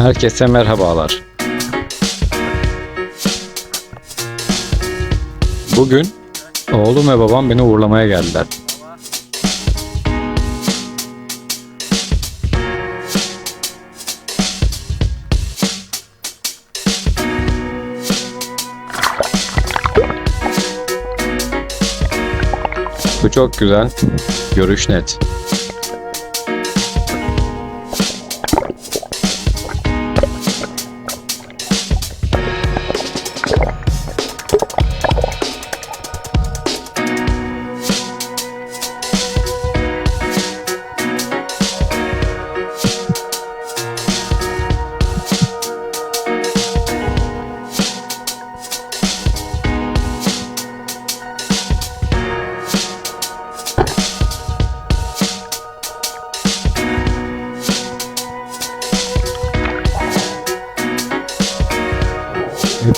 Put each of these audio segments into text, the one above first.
Herkese merhabalar. Bugün oğlum ve babam beni uğurlamaya geldiler. Bu çok güzel. Görüş net.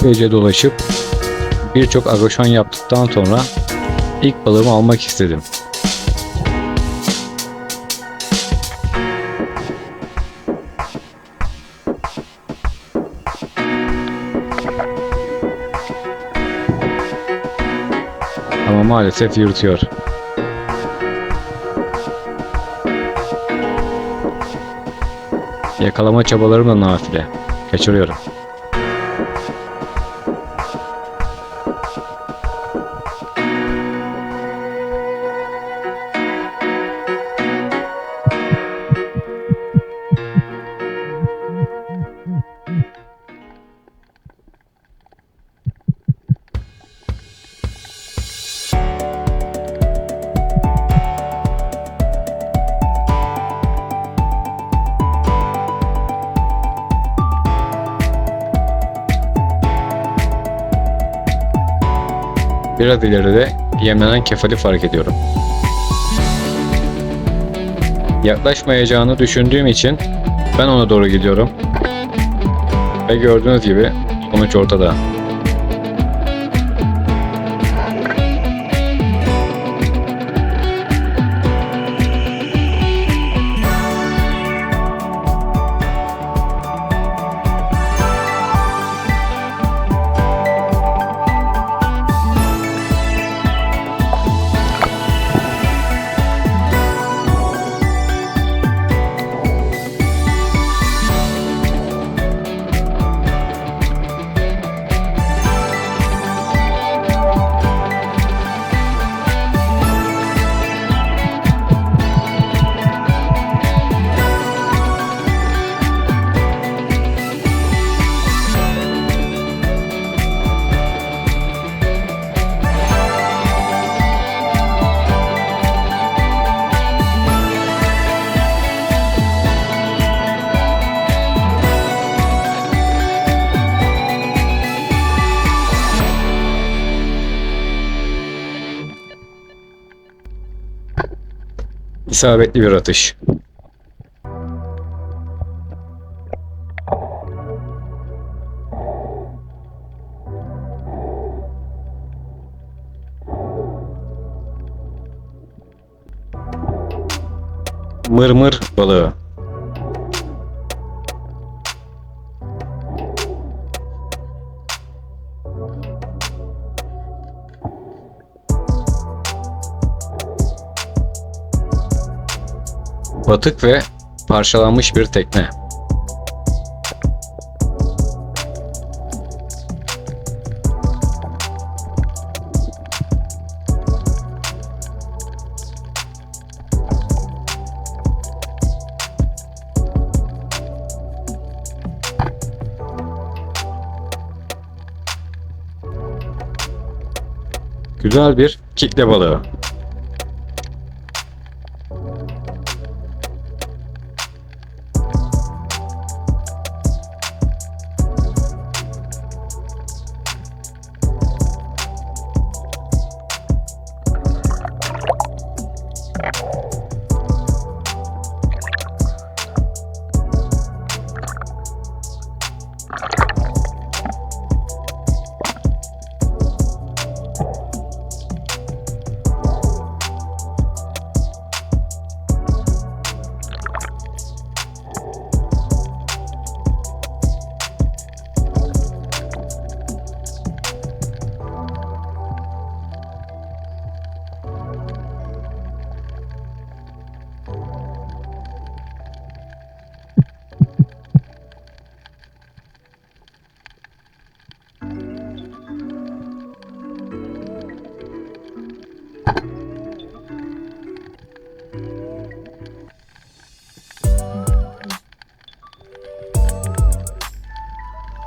Epeyce dolaşıp birçok agoşon yaptıktan sonra ilk balığımı almak istedim. Ama maalesef yırtıyor. Yakalama çabalarım da nafile. Kaçırıyorum. Biraz ileride yemlenen kefali fark ediyorum. Yaklaşmayacağını düşündüğüm için ben ona doğru gidiyorum. Ve gördüğünüz gibi sonuç ortada. İsabetli bir atış. Mırmır balığı. Batık ve parçalanmış bir tekne. Güzel bir kitle balığı.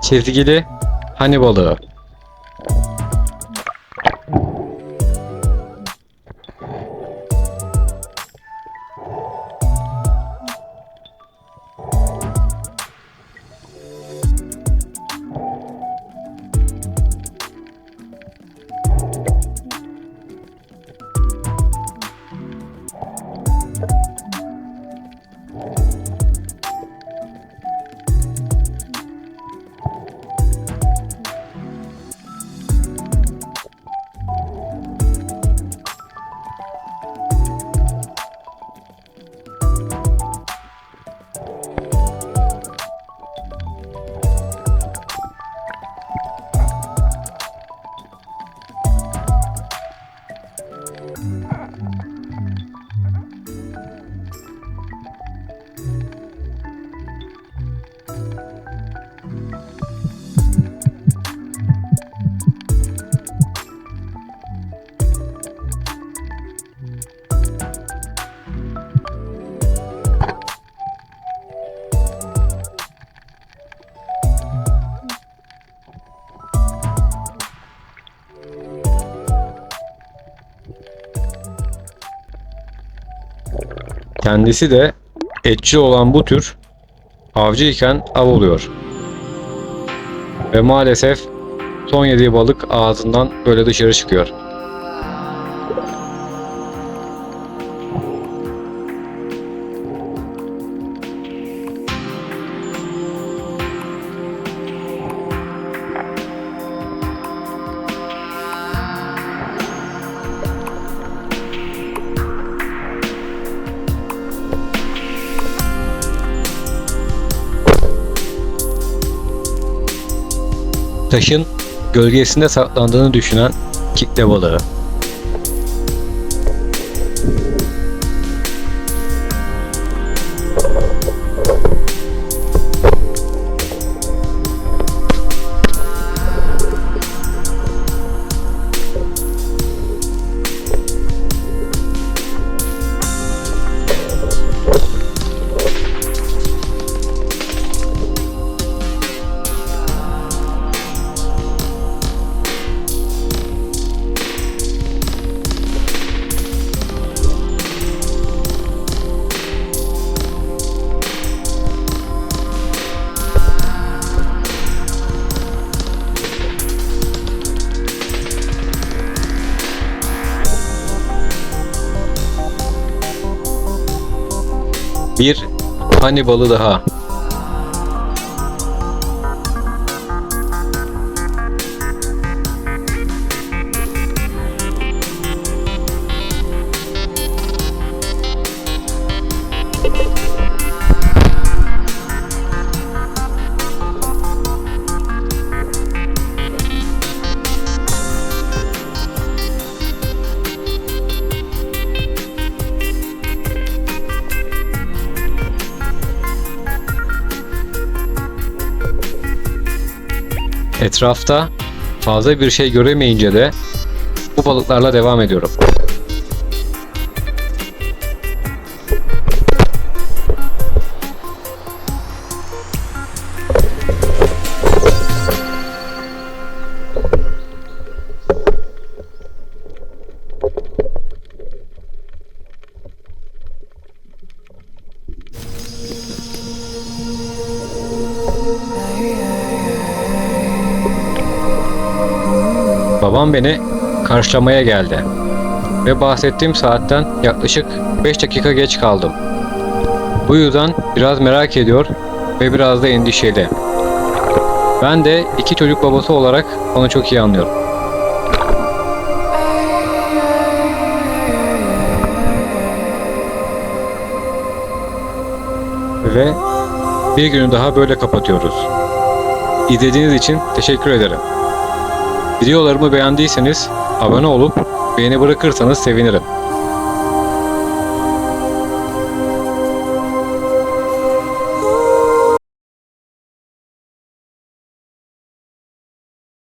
Çizgili hani balığı. Kendisi de etçi olan bu tür avcı iken av oluyor. Ve maalesef son yediği balık ağzından böyle dışarı çıkıyor. Taşın gölgesinde saklandığını düşünen kitle balığı. Bir hani balı daha. Etrafta fazla bir şey göremeyince de bu balıklarla devam ediyorum. Babam beni karşılamaya geldi. Ve bahsettiğim saatten yaklaşık 5 dakika geç kaldım. Bu yüzden biraz merak ediyor ve biraz da endişeli. Ben de iki çocuk babası olarak onu çok iyi anlıyorum. Ve bir günü daha böyle kapatıyoruz. İzlediğiniz için teşekkür ederim. Videolarımı beğendiyseniz abone olup beğeni bırakırsanız sevinirim.